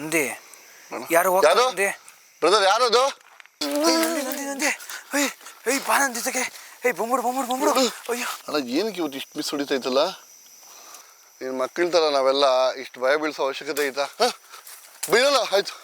ನಂದಿ ಯಾರು ಯಾರು? ಬ್ರದರ್ ಯಾರದು ಏಯ್, ನಂದಿ ನಂದಿ ನಂದಿ ಏಯ್ ಏಯ್ ಬಾ ನಂದಿ ಜೊತೆಗೆ. ಏಯ್ ಬೊಂಬುಡು ಬೊಂಬುಡು ಬೊಂಬುಡು ಅಯ್ಯೋ. ಏನಕ್ಕೆ ಇವತ್ತು ಇಷ್ಟು ಮಿಸ್ ಹೊಡಿತೈತಲ್ಲ? ನಿನ್ನ ಮಕ್ಕಳ ತರ ನಾವೆಲ್ಲ ಇಷ್ಟು ಭಯ ಬೀಳ್ಸೋ ಅವಶ್ಯಕತೆ ಐತಾ? ಹ? ಬೀಳಲ್ಲ ಆಯ್ತು.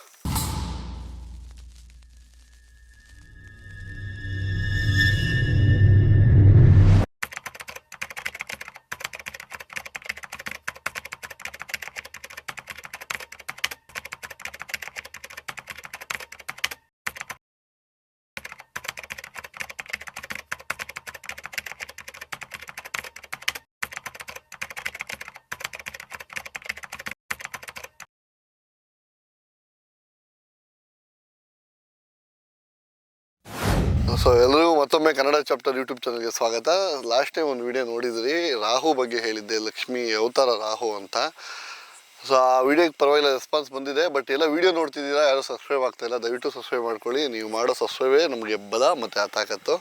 ಸೊ ಎಲ್ಲರಿಗೂ ಮತ್ತೊಮ್ಮೆ ಕನ್ನಡ ಚಾಪ್ಟರ್ ಯೂಟ್ಯೂಬ್ ಚಾನಲ್ಗೆ ಸ್ವಾಗತ. ಲಾಸ್ಟ್ ಟೈಮ್ ಒಂದು ವಿಡಿಯೋ ನೋಡಿದ್ರಿ, ರಾಹು ಬಗ್ಗೆ ಹೇಳಿದ್ದೆ, ಲಕ್ಷ್ಮಿ ಅವತಾರ ರಾಹು ಅಂತ. ಸೊ ಆ ವಿಡಿಯೋಗೆ ಪರವಾಗಿಲ್ಲ ರೆಸ್ಪಾನ್ಸ್ ಬಂದಿದೆ ಬಟ್ ಎಲ್ಲ ವಿಡಿಯೋ ನೋಡ್ತಿದ್ದೀರಾ, ಯಾರು ಸಬ್ಸ್ಕ್ರೈಬ್ ಆಗ್ತಾ ಇಲ್ಲ, ದಯವಿಟ್ಟು ಸಬ್ಸ್ಕ್ರೈಬ್ ಮಾಡ್ಕೊಳ್ಳಿ. ನೀವು ಮಾಡೋ ಸಬ್ಸ್ಕ್ರೈಬೇ ನಮಗೆ ಬಲ ಮತ್ತು ಆ ತಾಕತ್ತು.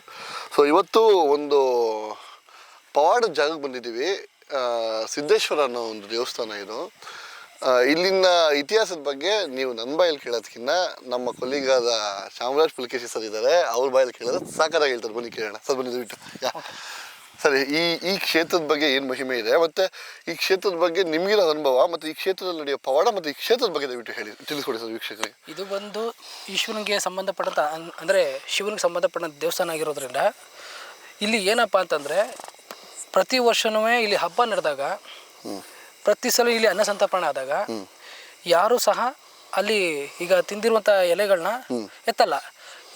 ಸೊ ಇವತ್ತು ಒಂದು ಪವಾಡ ಜಾಗಕ್ಕೆ ಬಂದಿದ್ದೀವಿ. ಸಿದ್ದೇಶ್ವರ ಅನ್ನೋ ಒಂದು ದೇವಸ್ಥಾನ ಇದು. ಇಲ್ಲಿನ ಇತಿಹಾಸದ ಬಗ್ಗೆ ನೀವು ನನ್ನ ಬಾಯಲ್ಲಿ ಕೇಳೋದಕ್ಕಿಂತ ನಮ್ಮ ಕೊಲ್ಲಿಗಾದ ಚಾಮರಾಜ್ ಪುಲಕೇಶಿ ಸರ್ ಇದ್ದಾರೆ ಅವ್ರ ಬಾಯಲ್ಲಿ ಕೇಳೋದು ಸಾಕಾರಾಗಿ ಹೇಳ್ತಾರೆ. ಬನ್ನಿ ಕೇಳೋಣ. ಸರ್ ಬನ್ನಿ ಬಿಟ್ಟು ಸರಿ ಈ ಈ ಕ್ಷೇತ್ರದ ಬಗ್ಗೆ ಏನು ಮಹಿಮೆ ಇದೆ? ಮತ್ತು ಈ ಕ್ಷೇತ್ರದ ಬಗ್ಗೆ ನಿಮಗಿರೋ ಅನುಭವ ಮತ್ತು ಈ ಕ್ಷೇತ್ರದಲ್ಲಿ ನಡೆಯೋ ಪವಾಡ ಮತ್ತು ಈ ಕ್ಷೇತ್ರದ ಬಗ್ಗೆ ದಯವಿಟ್ಟು ಹೇಳಿ. ತಿಳಿಸ್ಕೊಡಿ ಸರ್ ವೀಕ್ಷಕರಿಗೆ. ಇದು ಬಂದು ಈಶ್ವರನಿಗೆ ಸಂಬಂಧಪಟ್ಟಂಥ ಅಂದರೆ ಅಂದ್ರೆ ಶಿವನಿಗೆ ಸಂಬಂಧಪಟ್ಟಂಥ ದೇವಸ್ಥಾನ ಆಗಿರೋದ್ರಿಂದ ಇಲ್ಲಿ ಏನಪ್ಪ ಅಂತಂದರೆ ಪ್ರತಿ ವರ್ಷನೂ ಇಲ್ಲಿ ಹಬ್ಬ ನಡೆದಾಗ ಪ್ರತಿ ಸಲ ಇಲ್ಲಿ ಅನ್ನ ಸಂತರ್ಪಣೆ ಆದಾಗ ಯಾರು ಸಹ ಅಲ್ಲಿ ಈಗ ತಿಂದಿರುವಂತ ಎಲೆಗಳನ್ನ ಎತ್ತಲ್ಲ.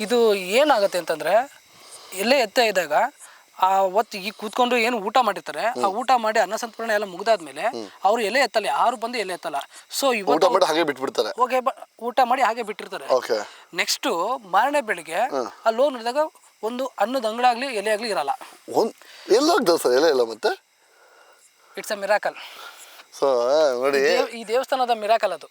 ಇದು ಏನಾಗುತ್ತೆ ಅಂತಂದ್ರೆ ಎಲೆ ಎತ್ತ ಇದ್ದಾಗ ಆ ಒತ್ತಿ ಈಗ ಕೂತ್ಕೊಂಡು ಏನು ಊಟ ಮಾಡಿರ್ತಾರೆ ಆ ಊಟ ಮಾಡಿ ಅನ್ನ ಸಂತರ್ಪಣೆ ಎಲ್ಲ ಮುಗ್ದಾದ್ಮೇಲೆ ಅವ್ರು ಎಲೆ ಎತ್ತಲ್ಲ ಯಾರು ಬಂದು ಎಲೆ ಎತ್ತಲ್ಲ. ಸೊ ಇವತ್ತು ಮಾಡಿ ಹಾಗೆ ಬಿಟ್ಬಿಡ್ತಾರೆ. ಹೋಗಿ ಊಟ ಮಾಡಿ ಹಾಗೆ ಬಿಟ್ಟಿರ್ತಾರೆ. ಓಕೆ. ನೆಕ್ಸ್ಟು ಮಾರನೇ ಬೆಳಿಗ್ಗೆ ಆ ಲೋನ್ ಹಿಡಿದಾಗ ಒಂದು ಅನ್ನದ ಅಂಗಳಾಗ್ಲಿ ಎಲೆ ಆಗಲಿ ಇರಲ್ಲ ಎಲ್ಲಾಗ್ತದೆ ಸರ್ ಎಲೆ ಇಲ್ಲ ಮತ್ತೆ? ಇಟ್ಸ್ ಅ ಮಿರಾಕಲ್ ಸೊ ನೋಡಿ. ಈ ದೇವಸ್ಥಾನದ ಮಿರಾಕಲ್ ಅದು.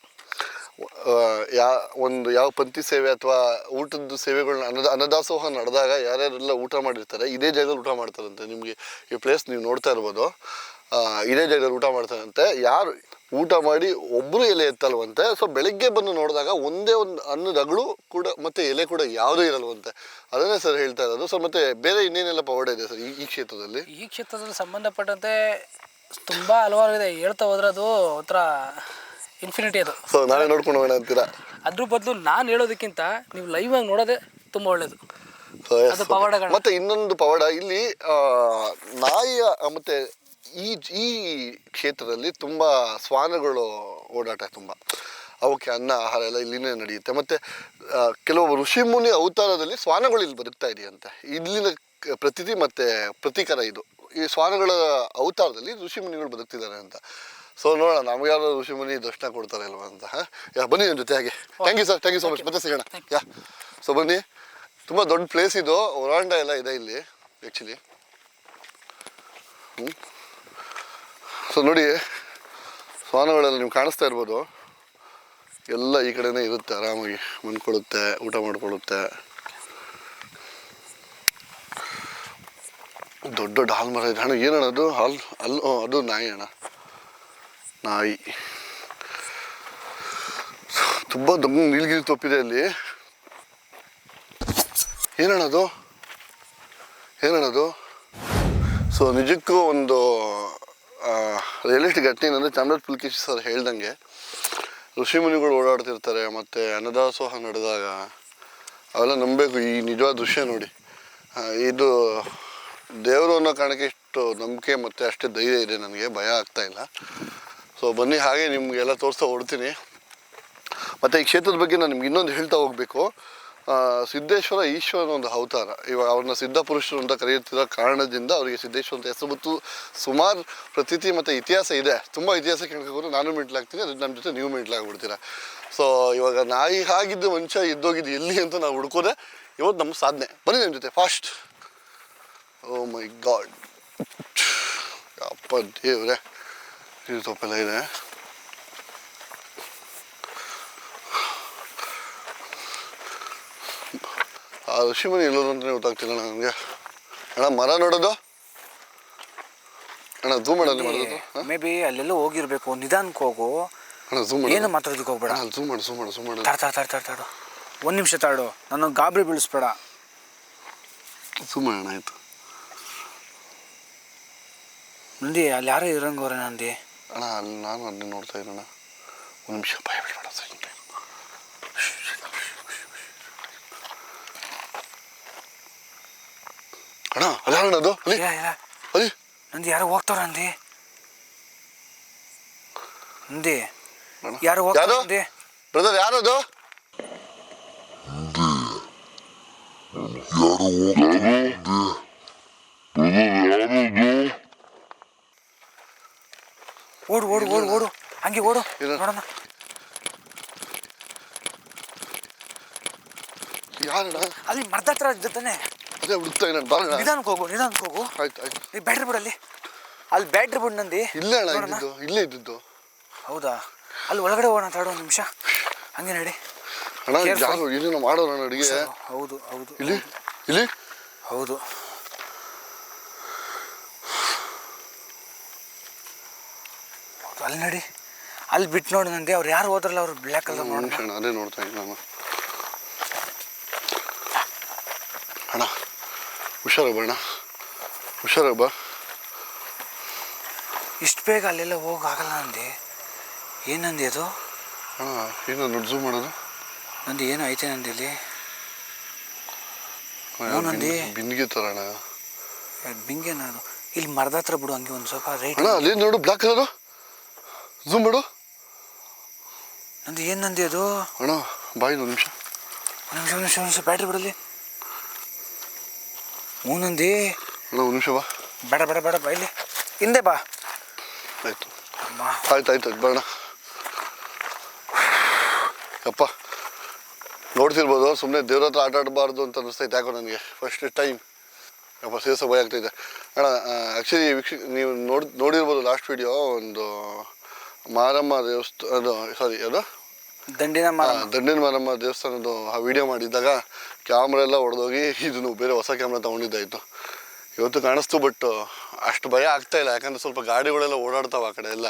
ಯಾ ಒಂದು ಯಾವ ಪಂಥಿ ಸೇವೆ ಅಥವಾ ಊಟದ ಸೇವೆಗಳನ್ನ ಅನ್ನದ ಅನ್ನದಾಸೋಹ ನಡೆದಾಗ ಯಾರ್ಯಾರೆಲ್ಲ ಊಟ ಮಾಡಿರ್ತಾರೆ ಇದೇ ಜಾಗದಲ್ಲಿ ಊಟ ಮಾಡ್ತಾರಂತೆ. ನಿಮಗೆ ಈ ಪ್ಲೇಸ್ ನೀವು ನೋಡ್ತಾ ಇರ್ಬೋದು. ಇದೇ ಜಾಗದಲ್ಲಿ ಊಟ ಮಾಡ್ತಾರಂತೆ. ಯಾರು ಊಟ ಮಾಡಿ ಒಬ್ಬರು ಎಲೆ ಎತ್ತಲ್ವಂತೆ ಸೊ ಬೆಳಗ್ಗೆ ಬಂದು ನೋಡಿದಾಗ ಒಂದೇ ಒಂದು ಅನ್ನದ ಅಗಳು ಕೂಡ ಮತ್ತೆ ಎಲೆ ಕೂಡ ಯಾವುದೂ ಇರಲ್ವಂತೆ. ಅದನ್ನೇ ಸರ್ ಹೇಳ್ತಾ ಇರೋದು. ಸೊ ಮತ್ತೆ ಬೇರೆ ಇನ್ನೇನೆಲ್ಲ ಪವಾಡ ಇದೆ ಸರ್ ಈ ಕ್ಷೇತ್ರದಲ್ಲಿ? ಈ ಕ್ಷೇತ್ರದಲ್ಲಿ ಸಂಬಂಧಪಟ್ಟಂತೆ ತುಂಬ ಹಲವಾರು ಇದೆ ಹೇಳ್ತಾ ಹೋದ್ರೆ ಅದು ಒಂಥರ ಇನ್ಫಿನಿಟಿ ಅದು. ಸೊ ನಾಳೆ ನೋಡ್ಕೊಂಡು ಹೋಗೋಣ ಅಂತೀರಾ? ಅದ್ರ ಬದಲು ನಾನು ಹೇಳೋದಕ್ಕಿಂತ ನೀವು ಲೈವ್ ಆಗಿ ನೋಡೋದೇ ತುಂಬ ಒಳ್ಳೇದು. ಅದು ಪವಾಡಗಳು. ಮತ್ತೆ ಇನ್ನೊಂದು ಪವಾಡ ಇಲ್ಲಿ ಆ, ನಾಯಿಯ ಮತ್ತೆ ಈ ಈ ಕ್ಷೇತ್ರದಲ್ಲಿ ತುಂಬಾ ಶ್ವಾನಗಳು ಓಡಾಟ ತುಂಬ. ಅವಕ್ಕೆ ಅನ್ನ ಆಹಾರ ಎಲ್ಲ ಇಲ್ಲಿನೇ ನಡೆಯುತ್ತೆ. ಮತ್ತೆ ಕೆಲವು ಕೆಲವು ಋಷಿಮುನಿ ಅವತಾರದಲ್ಲಿ ಶ್ವಾನಗಳು ಇಲ್ಲಿ ಬದುಕ್ತಾ ಇದೆಯಂತೆ. ಇಲ್ಲಿನ ಕ- ಪ್ರತೀತಿ ಮತ್ತೆ ಪ್ರತೀಕಾರ ಇದು. ಈ ಸ್ವಾಮಿಗಳ ಅವತಾರದಲ್ಲಿ ಋಷಿಮುನಿಗಳು ಬದುಕ್ತಿದ್ದಾರೆ ಅಂತ. ಸೊ ನೋಡೋಣ ನಮ್ಗೆ ಯಾರು ಋಷಿಮುನಿ ದರ್ಶನ ಕೊಡ್ತಾರೆ ಅಲ್ವಾ ಅಂತ ಯಾ ಬನ್ನಿ ನನ್ನ ಜೊತೆ ಹಾಗೆ. Thank you sir thank you so much ಮತ್ತೆ ಸಿಗೋಣ. ಯಾ ಸೊ ಬನ್ನಿ. ತುಂಬ ದೊಡ್ಡ ಪ್ಲೇಸ್ ಇದು. ಒರಾಂಡ ಎಲ್ಲ ಇದೆ ಇಲ್ಲಿ ಆ್ಯಕ್ಚುಲಿ ಸೊ ನೋಡಿ ಸ್ವಾನಗಳೆಲ್ಲ ನೀವು ಕಾಣಿಸ್ತಾ ಇರ್ಬೋದು. ಎಲ್ಲ ಈ ಕಡೆನೇ ಇರುತ್ತೆ ಆರಾಮಾಗಿ ಮನ್ಕೊಳ್ಳುತ್ತೆ ಊಟ ಮಾಡ್ಕೊಳ್ಳುತ್ತೆ ದೊಡ್ಡ ದೊಡ್ಡ ಹಾಲು ಮರ ಇದೆ ಅಣ್ಣ ಏನಣ್ಣ ಅದು? ಹಾಲು ಅಲ್ಲಿ ಅದು ನಾಯಿ ಅಣ್ಣ. ನಾಯಿ. ತುಂಬ ದೊಡ್ಡ ನೀಲಗಿರಿ ತೊಪ್ಪಿದೆ ಅಲ್ಲಿ. ಏನಣ್ಣದು ಏನಣ್ಣದು ಸೊ ನಿಜಕ್ಕೂ ಒಂದು ರಿಯಲಿಟಿ ಘಟನೆ ಏನಂದರೆ ಚಾಮರಾಜ್ ಪುಲ್ಕೇಶಿ ಸರ್ ಹೇಳ್ದಂಗೆ. ಋಷಿಮುನಿಗಳು ಓಡಾಡ್ತಿರ್ತಾರೆ, ಮತ್ತು ಅನ್ನದಾಸೋಹ ನಡೆದಾಗ. ಅವೆಲ್ಲ ನಂಬಬೇಕು, ಈ ನಿಜವಾದ ದೃಶ್ಯ ನೋಡಿ. ಇದು ದೇವರು ಅನ್ನೋ ಕಾರಣಕ್ಕೆ ಇಷ್ಟು ನಂಬಿಕೆ ಮತ್ತು ಅಷ್ಟೇ ಧೈರ್ಯ ಇದೆ ನನಗೆ, ಭಯ ಆಗ್ತಾ ಇಲ್ಲ. ಸೊ ಬನ್ನಿ, ಹಾಗೆ ನಿಮಗೆಲ್ಲ ತೋರಿಸ್ತಾ ಹೊಡ್ತೀನಿ ಮತ್ತು ಈ ಕ್ಷೇತ್ರದ ಬಗ್ಗೆ ನಾನು ನಿಮ್ಗೆ ಇನ್ನೊಂದು ಹೇಳ್ತಾ ಹೋಗಬೇಕು. ಸಿದ್ದೇಶ್ವರ ಈಶ್ವರನ ಒಂದು ಅವತಾರ. ಇವಾಗ ಅವ್ರನ್ನ ಸಿದ್ಧ ಪುರುಷರು ಅಂತ ಕರೆಯುತ್ತಿರೋ ಕಾರಣದಿಂದ ಅವರಿಗೆ ಸಿದ್ದೇಶ್ವರ ಅಂತ ಹೆಸರು ಮತ್ತು ಸುಮಾರು ಪ್ರತೀತಿ ಮತ್ತು ಇತಿಹಾಸ ಇದೆ. ತುಂಬ ಇತಿಹಾಸ ಕೇಳ್ಕೊಂಡು ನಾನು ಮೆಂಟ್ಲಾಗ್ತೀನಿ ಅದು ನಮ್ಮ ಜೊತೆ ನೀವು ಮಿಟ್ಲಾಗ್ಬಿಡ್ತೀರಾ. ಸೊ ಇವಾಗ ನಾಯಿ ಆಗಿದ್ದು ಮನುಷ್ಯ ಇದ್ದೋಗಿದ್ದು ಎಲ್ಲಿ ಅಂತ ನಾವು ಹುಡ್ಕೋದೆ ಇವತ್ತು ನಮ್ಮ ಸಾಧನೆ. ಬನ್ನಿ ನಿಮ್ಮ ಜೊತೆ ಫಾಸ್ಟ್ ಓ ಮೈ ಗಾಡ್ ಅಪ್ಪ ದೇವ್ರೆ ಇದು ತಪ್ಪೆಲ್ಲ ಇದೆ ಆ ಋಷಿಮುನಿ ಎಲ್ಲೋದು ಅಂತಲೇ ಗೊತ್ತಾಗ್ತಿಲ್ಲ ನನಗೆ ಅಣ್ಣ ಮರ ನೋಡೋದು ಅಣ್ಣ ಝೂಮ್ ಮಾಡಲ್ಲಿ ಮಾಡೋದು ಮೇ ಬಿ ಅಲ್ಲೆಲ್ಲ ಹೋಗಿರ್ಬೇಕು ನಿಧಾನಕ್ಕೆ ಹೋಗು ಅಣ್ಣ ಝೂಮ್ ಮಾಡಿ ಏನು ಮಾತಾಡೋದಕ್ಕೆ ಹೋಗ್ಬೇಡ ಝೂಮ್ ಮಾಡು ಝೂಮ್ ಮಾಡು ಝೂಮ್ ಮಾಡು ತಾಡು ತಾಡು ತಾಡು ತಾಡು ಒಂದು ನಿಮಿಷ ತಾಡು ನಾನು ಗಾಬರಿ ಬೀಳಿಸ್ಬೇಡ ಝೂಮ್ ಮಾಡೋಣ ಆಯ್ತು ನಂದಿ ಅಲ್ಲಿ ಯಾರೋ ಇರಂಗವ್ರೆ ನಂದಿ? ಅಣ್ಣ ಅಲ್ಲಿ ನಾನು ಅದನ್ನ ನೋಡ್ತಾ ಇರೋಣ. ಒಂದು ನಿಮಿಷ ಭಯ ಬಿಡಬೇಡ ಸೆಕೆಂಡ್ ಅಣ್ಣ ಅಲ್ಲ ಅಣ್ಣ ಅದು? ಅಲ್ಲಿ? ಇಲ್ಲ ಇಲ್ಲ. ಅಲ್ಲಿ? ನಂದಿ ಯಾರೋ ಹೋಗ್ತಾರ ನಂದಿ? ನಂದಿ ಅಣ್ಣ. ಯಾರೋ ಹೋಗ್ತಾರ ಯಾರು? ನಂದಿ? ಬ್ರದರ್ ಯಾರದು ಓಡು ಓಡು ಓಡು ಓಡು. ಹಂಗೆ ಓಡು. ನೋಡೋಣ ಯಾರಣ್ಣ? ಅಲ್ಲಿ ಮರ್ದ ಹತ್ರ ಇದ್ದ ತಾನೆ. ಅದೇ ಹುಡುಕ್ತಾ ಇದ್ದಾನೆ ನಿಧಾನಕ್ಕೆ ಹೋಗು ನಿಧಾನಕ್ಕೆ ಹೋಗು. ಆಯ್ತು ಆಯ್ತು. ಈ ಬ್ಯಾಟ್ರಿ ಬೋರ್ಡ್ ಅಲ್ಲಿ. Battery board Nandi. ಇಲ್ಲೇ ಅಣ್ಣ. ಇದ್ದಿದ್ದು ಇಲ್ಲೇ ಇದ್ದಿದ್ದು. ಹೌದಾ? ಅಲ್ಲಿ ಒಳಗಡೆ ಹೋಗೋಣ ತಾಡು ಒಂದು ನಿಮಿಷ. ಹಂಗೆ ನಡಿ. ಅಣ್ಣ. ಯಾರು ಏನೇನೋ ಮಾಡೋಣ ಅಡುಗೆ? ಹೌದು ಹೌದು. ಇಲ್ಲಿ? ಇಲ್ಲಿ? ಹೌದು. ಅಲ್ಲಿ ನಡಿ. ಅಲ್ಲಿ ಬಿಟ್ಟು ನೋಡಿ ನಂದಿ ಅವ್ರು ಯಾರು ಹೋದ್ರಲ್ಲ ಅವ್ರು ಬ್ಲ್ಯಾಕ್ ಕಲರ್ ನೋಡಿ ಅಣ್ಣ ಅದೇ ನೋಡ್ತಾ ಇದ್ದೀನಿ ನಾನು ಅಣ್ಣ ಹುಷಾರಾಗ ಅಣ್ಣ. ಹುಷಾರಾಗ ಬಾ. ಇಷ್ಟು ಬೇಗ ಅಲ್ಲೆಲ್ಲ ಹೋಗಾಗಲ್ಲ ನಂದಿ. ಏನಂದಿ ಅದು? ಅಣ್ಣ ಏನೋ ದೊಡ್ಡ ಝೂಮ್ ಮಾಡೋದು? ನಂದು ಏನು ಐತೆ ನಂದಿ ಇಲ್ಲಿ. ನಂದಿ. ಬಿಂದಿಗೆ ಥರ ಅಣ್ಣ. ಬಿಂಗೆ ಅದು? ಇಲ್ಲಿ ಮರದ ಹತ್ರ ಬಿಡು ಹಂಗೆ ಒಂದು ಸ್ವಲ್ಪ ರೈಟ್ ಅಣ್ಣ ಅಲ್ಲಿ ನೋಡು ಬ್ಲ್ಯಾಕ್ ಕಲರು ಝೂಮ್ ಬಿಡು. ನಂದು ಏನು ನಂದಿ ಅದು? ಅಣ್ಣ ಬಾಯಿ ಒಂದು ನಿಮಿಷ. ಒಂದು ನಿಮಿಷ ಒಂದು ನಿಮಿಷ ಒಂದು ನಿಮಿಷ ಬ್ಯಾಟ್ರಿ ಬಿಡಲಿ. ಹ್ಞೂ ನಂದಿ. ಅಣ್ಣ ಒಂದು ನಿಮಿಷ ಬಾ. ಬೇಡ ಬೇಡ ಬೇಡ ಬಾ ಇಲ್ಲಿ. ಹಿಂದೆ ಬಾ. ಆಯಿತು. ಆಯ್ತು ಆಯ್ತು ಆಯ್ತು ಬರೋಣ. ಅಪ್ಪ ನೋಡ್ತಿರ್ಬೋದು ಸುಮ್ಮನೆ ದೇವ್ರ ಹತ್ರ ಆಟ ಆಡಬಾರ್ದು ಅಂತ ಅನಿಸ್ತೈತೆ ಯಾಕೋ ನನಗೆ? ಫಸ್ಟ್ ಟೈಮ್ ಅಪ್ಪ ಸೇಸ ಭಯ ಆಗ್ತೈತೆ ಅಣ್ಣ ಆ್ಯಕ್ಚುಲಿ ವೀಕ್ಷ ನೀವು ನೋಡಿ ನೋಡಿರ್ಬೋದು ಲಾಸ್ಟ್ ವಿಡಿಯೋ ಒಂದು ಮಾರಮ್ಮ ದೇವಸ್ಥಾನ ಅದು ಸಾರಿ ಅದು? ದಂಡಿನ ಮರ ದಂಡಿನ ಮಾರಮ್ಮ ದೇವಸ್ಥಾನದ್ದು ಆ ವಿಡಿಯೋ ಮಾಡಿದ್ದಾಗ ಕ್ಯಾಮ್ರಾ ಎಲ್ಲ ಹೊಡೆದೋಗಿ ಇದನ್ನು ಬೇರೆ ಹೊಸ ಕ್ಯಾಮ್ರಾ ತೊಗೊಂಡಿದ್ದಾಯಿತು. ಇವತ್ತು ಕಾಣಿಸ್ತು ಬಟ್ ಅಷ್ಟು ಭಯ ಆಗ್ತಾ ಇಲ್ಲ. ಯಾಕಂದರೆ ಸ್ವಲ್ಪ ಗಾಡಿಗಳೆಲ್ಲ ಓಡಾಡ್ತಾವೆ ಆ ಕಡೆ ಎಲ್ಲ.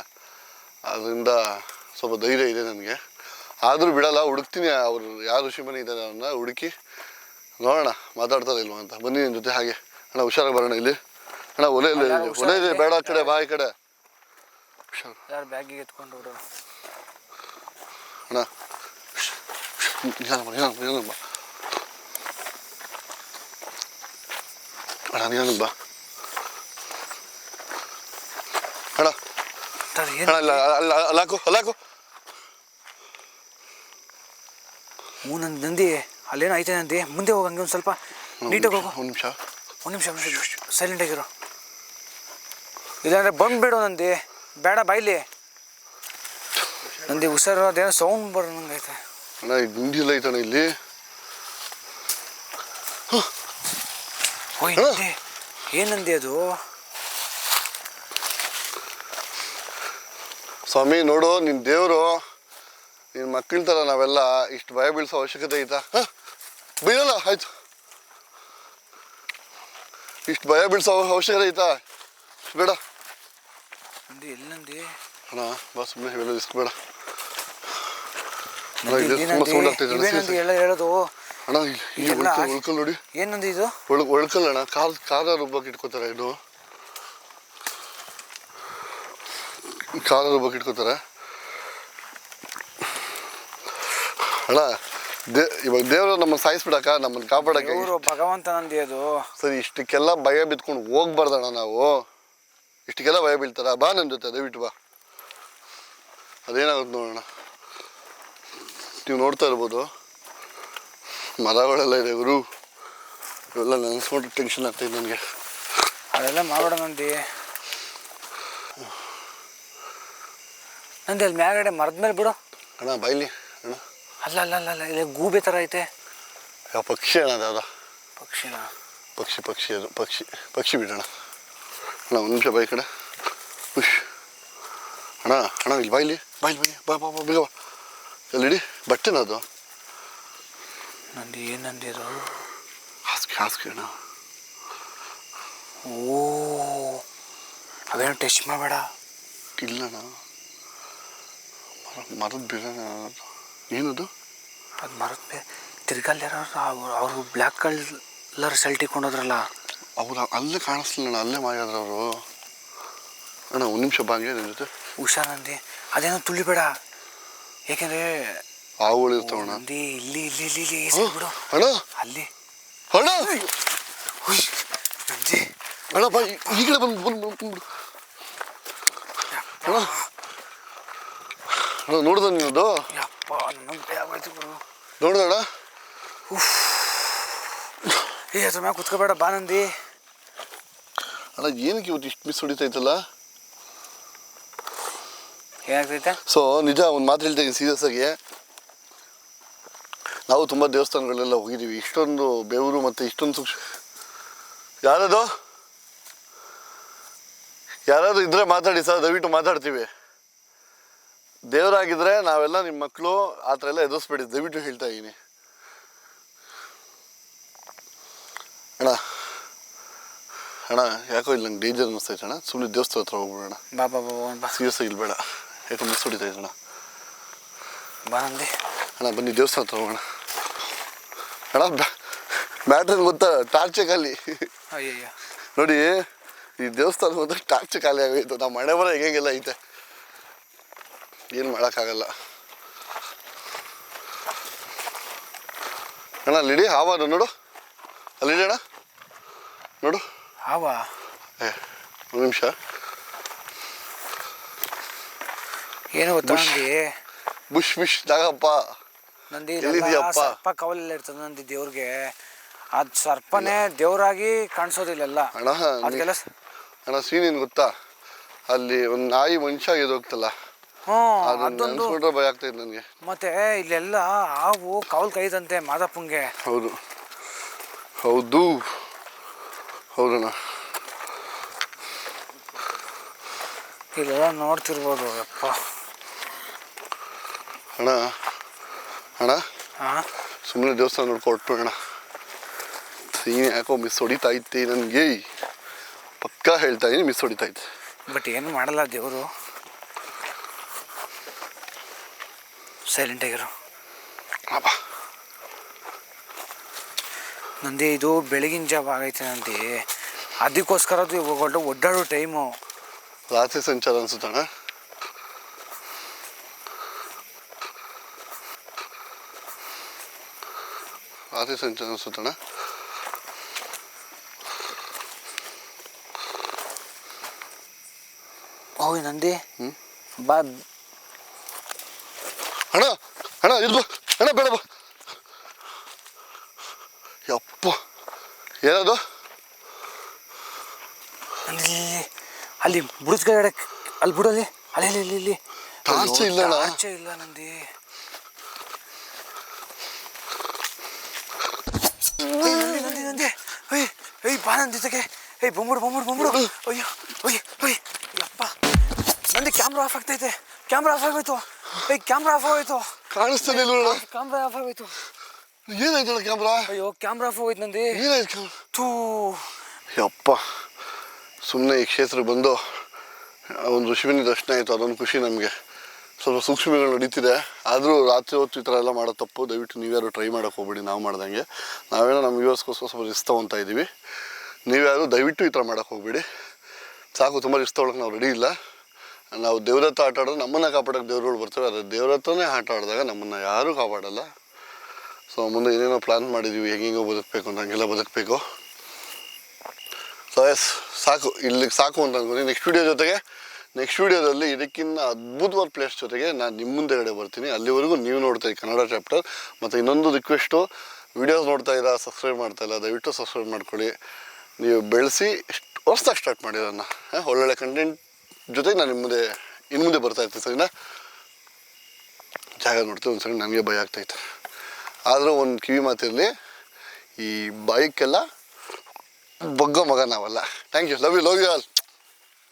ಅದರಿಂದ ಸ್ವಲ್ಪ ಧೈರ್ಯ ಇದೆ ನನಗೆ. ಆದರೂ ಬಿಡಲ್ಲ ಹುಡುಕ್ತೀನಿ. ಅವರು ಯಾರು ಋಷಿಮನಿ ಇದ್ದಾರೆ ಅವ್ರನ್ನ ಹುಡುಕಿ ನೋಡೋಣ ಮಾತಾಡ್ತಾರೆ ಇಲ್ವಾ ಅಂತ. ಬನ್ನಿ ನಿನ್ನ ಜೊತೆ ಹಾಗೆ. ಅಣ್ಣ ಹುಷಾರಾಗಿ ಬರೋಣ ಇಲ್ಲಿ. ಅಣ್ಣ ಒಲೆ ಇಲ್ಲ ಒಲೆ ಇದೆ ಬೇಡ ಆ ಕಡೆ ಬಾಯಿ ಈ ಕಡೆ. ಹುಷಾರು ಯಾರು ಬ್ಯಾಗಿಗೆ ಎತ್ಕೊಂಡು ಬಿಡು ಅಣ್ಣ. ನಿಧಾನ ಅಣ್ಣ ಬಾ. ಅಣ್ಣ. ಅಣ್ಣ ಅಲ್ಲ ಅಲ್ಲ ಅಲ್ಲಾಕು ಅಲ್ಲಾಕು ಹ್ಞೂ ನಂದು ನಂದಿ ಅಲ್ಲೇನೋ ಐತೆ ನಂದಿ. ಮುಂದೆ ಹೋಗಿ ಹಂಗೆ ಒಂದು ಸ್ವಲ್ಪ ನೀಟಾಗಿ ಹೋಗು. ಒಂದು ನಿಮಿಷ. ಒಂದು ನಿಮಿಷ ಒಂದು ನಿಮಿಷ ಸೈಲೆಂಟ್ ಆಗಿರೋ. ಇಲ್ಲಾಂದ್ರೆ ಬಂದ್ಬಿಡು ನಂದಿ. ಬೇಡ ಬೈಲಿ ನಂದು ಹುಷಾರು ಅದೇನೋ ಸೌಂಡ್ ಬರೋ ನಂಗೈತೆ ಅಣ್ಣ ಗುಂಡಿ ಇಲ್ಲ ಐತಣ್ಣ ಇಲ್ಲಿ? ಓಯ್ ನಂದಿ. ಏನು ಅದು? ಸ್ವಾಮಿ ನೋಡು ನಿನ್ನ ದೇವರು ನಿನ್ನ ಮಕ್ಕಳ ಥರ ನಾವೆಲ್ಲ ಇಷ್ಟು ಭಯ ಬೀಳ್ಸೋ ಅವಶ್ಯಕತೆ ಐತಾ. ಬೀಳಲ್ಲ ಆಯ್ತು. ಇಷ್ಟು ಭಯ ಬೀಳ್ಸೋ ಅವಶ್ಯಕತೆ ಐತಾ. ಬೇಡ. ನಂದಿ ಎಲ್ಲಿ ನಂದಿ ಅಣ್ಣ ಬಾ ಸುಮ್ಮನೆ ಹೇಳೋದು ಇಸ್ಕ್ ಬೇಡ. ಎಲ್ಲ ಹೇಳೋದು? ಅಣ್ಣ ಉಳ್ಕಲ್ ನೋಡಿ. ಏನು ಇದು? ಒಳ್ ಒಳ್ಕಲ್ ಅಣ್ಣ ಕಾರ್ ಕಾರ ರುಬ್ಬಕ್ಕೆ ಇಟ್ಕೋತಾರೆ ಇದು. ಕಾರ ರುಬ್ಬಕ್ಕೆ ಇಟ್ಕೋತಾರೆ. ಅಣ್ಣ ದೇ ಇವಾಗ ದೇವರು ನಮ್ಮನ್ನು ಸಾಯಿಸ್ಬಿಡಕ್ಕ ನಮ್ಮನ್ನು ಕಾಪಾಡಕ್ಕೆ. ಇವರು ಭಗವಂತ ನಂದಿ ಅದು. ಸರಿ ಇಷ್ಟಕ್ಕೆಲ್ಲ ಭಯ ಬಿದ್ಕೊಂಡು ಹೋಗ್ಬಾರ್ದಣ್ಣ ನಾವು. ಇಷ್ಟಕ್ಕೆಲ್ಲ ಭಯ ಬೀಳ್ತಾರೆ ಬಾ ನನ್ನ ಜೊತೆ ದಯವಿಟ್ಟು ಬಾ. ಅದೇನಾಗುತ್ತೆ ನೋಡೋಣ. ನೀವು ನೋಡ್ತಾ ಇರ್ಬೋದು. ಮರಗಳೆಲ್ಲ ಇದೆ ಗುರು. ಇವೆಲ್ಲ ನೆನೆಸ್ಕೊಂಡು ಟೆನ್ಷನ್ ಆಗ್ತೈತೆ ನನಗೆ. ಅದೆಲ್ಲ ಮಾಡೋಣ ನಂದಿ. ಅಲ್ಲಿ ಮ್ಯಾಗಡೆ ಮರದ ಮೇಲೆ ಬಿಡು. ಅಣ್ಣ ಬೈಲಿ ಅಣ್ಣ. ಅಲ್ಲ ಅಲ್ಲ ಅಲ್ಲ ಅಲ್ಲ ಇಲ್ಲಿ ಗೂಬೆ ಥರ ಐತೆ. ಯಾವ ಪಕ್ಷಿ ಅಣ್ಣ ಅದು ಯಾವ್ದೋ ಪಕ್ಷಿನ? ಪಕ್ಷಿ ಪಕ್ಷಿ ಅದು ಪಕ್ಷಿ ಪಕ್ಷಿ ಬಿಡೋಣ. ಅಣ್ಣ ಒಂದು ನಿಮಿಷ ಬಾಯಿ ಕಡೆ. ಖುಷ್ ಅಣ್ಣ ಅಣ್ಣ ಇಲ್ಲಿ ಬಾಯ್ಲಿ ಬಾಯ್ಲಿ ಬಾಯಿ ಬಾ ಬಾ ಬಾ ಬೇಗ ಬಾ. ಎಲ್ಲಿಡಿ? ಬಟ್ಟೆನ ಅದು? ನಂದು ಏನು ನಂದಿ ಅದು? ಹಾಸಿಗೆ ಹಾಸಿಗೆ ಅಣ್ಣ. ಓ ಅದೇನು ಟೆಸ್ಟ್ ಮಾಡಬೇಡ. ಇಲ್ಲಣ್ಣ ಮರ ಮರದ ಬಿಡೋಣ ಏನದು? ಅದು ಮರದ ತಿರ್ಗಲ್ಲಿ ಯಾರು ಅವರು ಬ್ಲ್ಯಾಕ್ ಕಲರ್ ಶರ್ಟ್ ಇಟ್ಕೊಂಡೋದ್ರಲ್ಲ ಅವ್ರು ಅಲ್ಲೇ ಕಾಣಿಸ್ಲಿಲ್ಲ ಅಣ್ಣ ಅಲ್ಲೇ ಮಾಡಿದ್ರು ಅವರು ಅಣ್ಣ ಒಂದು ನಿಮಿಷ ಬಾಂಗೆ ನಿನ್ನ ಜೊತೆ. ಹುಷಾರಂದಿ ಅದೇನೋ ತುಳಿಬೇಡ ಏಕೆಂದ್ರೆ ಆವುಗಳು ಇರ್ತಾವಣ್ಣ ಅಂದಿ ಇಲ್ಲಿ ಇಲ್ಲಿ ಇಲ್ಲಿ ಇಲ್ಲಿ ಈ side ಬಿಡು. ಅಣ್ಣ. ಅಲ್ಲಿ. ಅಣ್ಣ. ಹುಯ್ ನಂದಿ. ಅಣ್ಣ ಬಾ ಈ- ಈ ಕಡೆ ಬಂದು ಬಂದು ಬಂದ್ಬಿಡು ಅಣ್ಣ ಅಣ್ಣ ನೋಡ್ದ ನೀನದು ಯಪ್ಪ ನನಗೆ ಭಯ ಆಗೋಯ್ತು ಗುರು. ನೋಡ್ದಣ್ಣ ಏ ಅದ್ರ ಮ್ಯಾಗ ಕುತ್ಕೋಬೇಡ ಬಾ ನಂದಿ. ಅಣ್ಣ ಏನಕ್ಕೆ ಇವತ್ತು ಇಷ್ಟು ಮಿಸ್ ಹೊಡಿತೈತಲ್ಲ? ಏನಾಗ್ತೈತೆ? ಸೊ ನಿಜ ಒಂದು ಮಾತು ಹೇಳ್ತೀನಿ ಸೀರಿಯಸ್ ಆಗಿ. ನಾವು ತುಂಬ ದೇವಸ್ಥಾನಗಳೆಲ್ಲ ಹೋಗಿದ್ದೀವಿ. ಇಷ್ಟೊಂದು ಬೆವರು ಮತ್ತು ಇಷ್ಟೊಂದು ಸೂಕ್ಷ್ಮ ಯಾರದು ಯಾರಾದರೂ ಇದ್ರೆ ಮಾತಾಡಿ ಸರ್ ದಯವಿಟ್ಟು ಮಾತಾಡ್ತೀವಿ. ದೇವರಾಗಿದ್ದರೆ ನಾವೆಲ್ಲ ನಿಮ್ಮ ಮಕ್ಕಳು ಆ ಥರ ಎಲ್ಲ ಎದುರಿಸ್ಬೇಡಿ. ದಯವಿಟ್ಟು ಹೇಳ್ತಾ ಇದ್ದೀನಿ. ಅಣ್ಣ ಅಣ್ಣ ಯಾಕೋ ಇಲ್ಲಿ ನಂಗೆ ಡೇಂಜರ್ ಅನ್ನಿಸ್ತೈತೆ ಅಣ್ಣ. ಸುಮ್ಮನೆ ದೇವಸ್ಥಾನ ಹತ್ರ ಹೋಗ್ಬಿಡೋಣ. ಬಾ ಬಾ ಬಾ ಬಾ, ಬಾ. ಸೀರಿಯಸ್ ಆಗಿ ಇಲ್ಬೇಡ ಯಾಕೆ ಮಿಸ್ ಹೊಡಿತೈತೆ ಅಣ್ಣ. ಬಾ ನಂದಿ ಅಣ್ಣ ಬನ್ನಿ ದೇವಸ್ಥಾನ ಹತ್ರ ಹೋಗೋಣ. ಅಣ್ಣ ಬ್ಯಾಟ್ರಿ ಗೊತ್ತಾ? ಟಾರ್ಚೆ ಖಾಲಿ. ಅಯ್ಯಯ್ಯ. ನೋಡಿ ಈ ದೇವಸ್ಥಾನ ಹೋದ್ರೆ ಟಾರ್ಚ್ ಖಾಲಿ ಆಗೋಯ್ತು ನಮ್ಮ ಮನೆ ಬರೋ ಹೇಗೆಲ್ಲ ಐತೆ. ಏನು ಮಾಡೋಕ್ಕಾಗಲ್ಲ. ಅಣ್ಣ ಅಲ್ಲಿಡಿ ಹಾವಾದ ನೋಡು. ಅಲ್ಲಿ ಅಣ್ಣ. ನೋಡು. ಏ ಒಂದು ನಿಮಿಷ ಏನು ಗೊತ್ತಾ ನಂದಿ ಬುಷ್ ಬುಷ್ ನಾಗಪ್ಪ. ನಂದಿ ಸರ್ಪ ಕವಲೆಲ್ಲ ಇರ್ತದೆ ನಂದಿ ದೇವ್ರಿಗೆ. ಅದ್ ಸರ್ಪನೇ ದೇವರಾಗಿ ಕಾಣಿಸೋದಿಲ್ಲ ಅಣ್ಣ ಅದಕ್ಕೆಲ್ಲ ಅಣ್ಣ ಸೀನ್ ಏನು ಗೊತ್ತಾ? ಅಲ್ಲಿ ಒಂದು ನಾಯಿ ಮನುಷ್ಯ ಹೋಗ್ತಲ್ಲ. ಅದೊಂದು ಭಯ ಆಗ್ತೈತೆ ನನಗೆ. ಮತ್ತೆ ಇಲ್ಲೆಲ್ಲ ಹಾವು ಕಾವಲ್ ಕೈದಂತೆ ಮಾದಪ್ಪಂಗೆ. ಹೌದು. ಹೌದು. ಹೌದಣ್ಣ. ಇಲ್ಲೆಲ್ಲ ನೋಡ್ತಿರ್ಬೋದು ಯಪ್ಪ. ಅಣ್ಣ ಅಣ್ಣ. ಹಾಂ? ಸುಮ್ಮನೆ ದೇವಸ್ಥಾನ ನೋಡ್ಕೊಟ್ಟು ಅಣ್ಣ. ನೀನು ಯಾಕೋ ಮಿಸ್ ಹೊಡಿತಾ ಇತ್ತು ನನಗೆ. ಪಕ್ಕಾ ಹೇಳ್ತಾ ಇದ್ದೀನಿ ಮಿಸ್ ಹೊಡಿತಾ ಇತ್ತು ಬಟ್ ಏನು ಮಾಡಲ್ಲ ದೇವರು. ಸೈಲೆಂಟ್ ಆಗಿರು. ಅಬ್ಬಾ. ನಂದಿ ಇದು ಬೆಳಗಿನ ಜಾವ ಆಗೈತೆ ನಂದಿ. ಅದಕ್ಕೋಸ್ಕರ ಅದು ಇವಾಗ ಒಡ್ಡಾಡೋ ಟೈಮು. ರಾತ್ರಿ ಸಂಚಾರ ಅನ್ಸುತ್ತಣ್ಣ? ರಾತ್ರಿ ಸಂಚಾರ ಅನ್ಸುತ್ತಣ್ಣ? ಓಯ್ ನಂದಿ? ಬಾ. ಅಣ್ಣ ಅಣ್ಣ ಇದು ಬಾ. ಅಣ್ಣ ಬೇಡ ಬಾ ಯಪ್ಪ ಏನದು ಅಲ್ಲಿ ಅಲ್ಲಿ ಅಲ್ಲಿ ಬಿಡಲ್ಲಿ ಅಲ್ಲಿ. ಅಲ್ಲಿ ಇಲ್ಲಿ ಇಲ್ಲಿ ಟಾರ್ಚ್ ಇಲ್ಲಣ್ಣ. ಟಾರ್ಚ್ ಇಲ್ಲ ನಂದಿ. ನಂದಿ ನಂದಿ ನಂದಿ. ಏಯ್ ಏಯ್ ಬಾ ನಂದಿ ತಗೆ ಏಯ್ ಬೊಂಬುಡು ಬೊಂಬುಡು ಬೊಂಬುಡು ಅಯ್ಯೋ ಅಯ್ಯ ಅಯ್ಯ ಯಪ್ಪ ನಂದಿ ಕ್ಯಾಮ್ರಾ ಆಫ್ ಆಗ್ತೈತೆ. ಕ್ಯಾಮ್ರಾ ಆಫ್ ಆಗೋಯ್ತು. ಏಯ್ ಕ್ಯಾಮ್ರಾ ಆಫ್ ಆಗೋಯ್ತು. ಕಾಣಿಸ್ತಾನೆ ಇಲ್ಲ ಕ್ಯಾಮ್ರಾ ಆಫ್ ಆಗೋಯ್ತು. ಏನಾಯ್ತು ಕ್ಯಾಮ್ರಾ ಅಯ್ಯೋ ಕ್ಯಾಮ್ರಾ ಆಫ್ ಆಗೋಯ್ತು ನಂದಿ. ಏನಾಯ್ತು ಯಪ್ಪ ಸುಮ್ಮನೆ ಈ ಕ್ಷೇತ್ರ ಬಂದು ಒಂದು ಋಷಿವಿನ ದರ್ಶನ ಆಯಿತು, ಅದೊಂದು ಖುಷಿ ನಮಗೆ. ಸ್ವಲ್ಪ ಸೂಕ್ಷ್ಮಗಳು ನಡೀತಿದೆ. ಆದರೂ ರಾತ್ರಿ ಹೊತ್ತು ಈ ಥರ ಎಲ್ಲ ಮಾಡೋ ತಪ್ಪು, ದಯವಿಟ್ಟು ನೀವ್ಯಾರು ಟ್ರೈ ಮಾಡೋಕೆ ಹೋಗ್ಬೇಡಿ, ನಾವು ಮಾಡ್ದಂಗೆ. ನಾವೇನೋ ನಮ್ಮ ವ್ಯೂವರ್ಸ್ಗೋಸ್ಕರ ಸ್ವಲ್ಪ ರಿಸ್ಕ್ ತೊಗೊತಾ ಇದ್ದೀವಿ ನೀವ್ಯಾರು ದಯವಿಟ್ಟು ಈ ಥರ ಮಾಡೋಕೆ ಹೋಗ್ಬೇಡಿ. ಸಾಕು, ತುಂಬ ರಿಸ್ಕ್ ತೊಗೊಳಕ್ಕೆ ನಾವು ರೆಡಿ ಇಲ್ಲ. ನಾವು ದೇವ್ರ ಹತ್ರ ಆಟ ಆಡಿದ್ರೆ ನಮ್ಮನ್ನು ಕಾಪಾಡೋಕ್ಕೆ ದೇವ್ರುಗಳು ಬರ್ತವೆ ಆದರೆ ದೇವ್ರ ಹತ್ರನೇ ಆಟ ಆಡಿದಾಗ ನಮ್ಮನ್ನು ಯಾರೂ ಕಾಪಾಡಲ್ಲ. ಸೊ ಮುಂದೆ ಏನೇನೋ ಪ್ಲ್ಯಾನ್ ಮಾಡಿದ್ದೀವಿ ಹೆಂಗೆಂಗೋ ಬದುಕಬೇಕು ಅಂತ ಹಂಗೆಲ್ಲ ಬದುಕಬೇಕು. ಸೊ ಎಸ್ ಸಾಕು, ಇಲ್ಲಿಗೆ ಸಾಕು ಅಂತ ಅನ್ಕೊಂಡು. ನೆಕ್ಸ್ಟ್ ವೀಡಿಯೋ ಜೊತೆಗೆ ನೆಕ್ಸ್ಟ್ ವೀಡಿಯೋದಲ್ಲಿ ಇದಕ್ಕಿಂತ ಅದ್ಭುತವಾದ ಪ್ಲೇಸ್ ಜೊತೆಗೆ ನಾನು ನಿಮ್ಮ ಮುಂದೆಗಡೆ ಬರ್ತೀನಿ. ಅಲ್ಲಿವರೆಗೂ ನೀವು ನೋಡ್ತಾ ಕನ್ನಡ ಚಾಪ್ಟರ್ ಮತ್ತು ಇನ್ನೊಂದು ರಿಕ್ವೆಸ್ಟು ವಿಡಿಯೋಸ್ ನೋಡ್ತಾ ಇಲ್ಲ ಸಬ್ಸ್ಕ್ರೈಬ್ ಮಾಡ್ತಾ ಇಲ್ಲ, ದಯವಿಟ್ಟು ಸಬ್ಸ್ಕ್ರೈಬ್ ಮಾಡ್ಕೊಳ್ಳಿ. ನೀವು ಬೆಳೆಸಿ ಹೊಸ್ದಾಗಿ ಸ್ಟಾರ್ಟ್ ಅದನ್ನು ಒಳ್ಳೊಳ್ಳೆ ಕಂಟೆಂಟ್ ಜೊತೆಗೆ ನಾನು ನಿಮ್ಮ ಮುಂದೆ ಇನ್ನು ಮುಂದೆ ಬರ್ತಾ ಇರ್ತೀನಿ ಸರಿನಾ? ಜಾಗ ನೋಡ್ತೀವಿ ಒಂದು ಸರಿ ನನಗೆ ಭಯ ಆಗ್ತೈತೆ ಆದರೂ ಒಂದು ಕಿವಿ ಮಾತಿರಲಿ, ಈ ಬೈಕೆಲ್ಲ ಬಗ್ಗೋ ಮಗ ನಾವಲ್ಲ thank you love you love you all